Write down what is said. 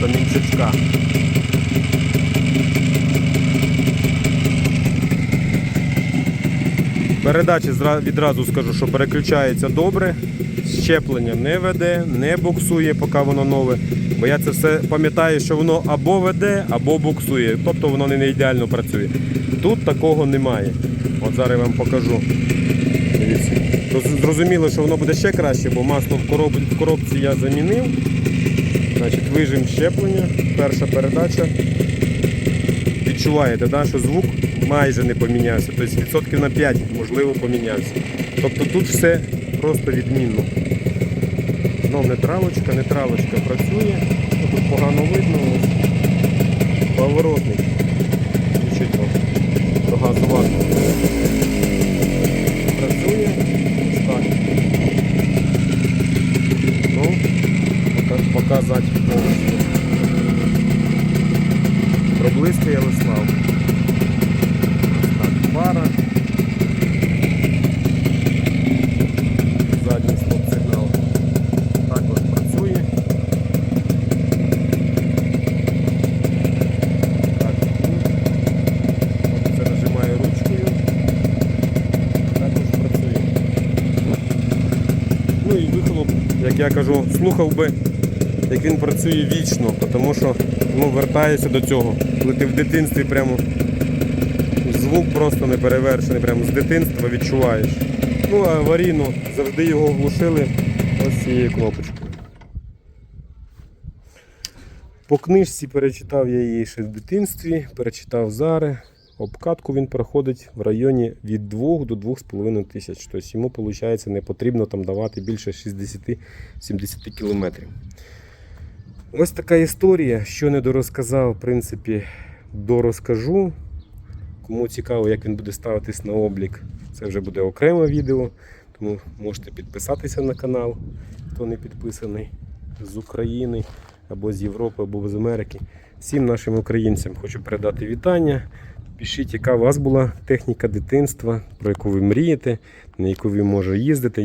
до Мінчучка. Передачі відразу скажу, що переключається добре. Щеплення не веде, не буксує, поки воно нове. Бо я це все пам'ятаю, що воно або веде, або буксує. Тобто воно не ідеально працює. Тут такого немає. От зараз я вам покажу. Зрозуміло, що воно буде ще краще, бо масло в коробці я замінив. Значить, вижим щеплення, перша передача. Відчуваєте, да, що звук майже не помінявся. Тобто відсотків на 5 можливо помінявся. Тобто тут все просто відмінно. Знов не травочка працює. Ну, Тут погано видно. Поворотник. Включить вам до газу Працює. Ось так. Ну, пока- показати повністю. Проблискує Ярослав. Так, пара. Задній стоп-сигнал також працює. Так. Це нажимаю ручкою. Також працює. Ну і вихлоп, як я кажу, слухав би, як він працює вічно, тому що ну, вертається до цього. Коли ти в дитинстві прямо звук просто не перевершений, прямо з дитинства відчуваєш. Ну а аварійно завжди його глушили ось цією кнопочкою. По книжці перечитав я її ще в дитинстві, перечитав зараз. Обкатку він проходить в районі від 2 до 2,5 тисяч. Тобто йому виходить, не потрібно там давати більше 60-70 кілометрів. Ось така історія. Що не дорозказав, в принципі, дорозкажу. Кому цікаво, як він буде ставитись на облік, це вже буде окреме відео. Тому можете підписатися на канал, хто не підписаний з України або з Європи, або з Америки. Всім нашим українцям хочу передати вітання. Пишіть, яка у вас була техніка дитинства, про яку ви мрієте, на яку ви може їздите.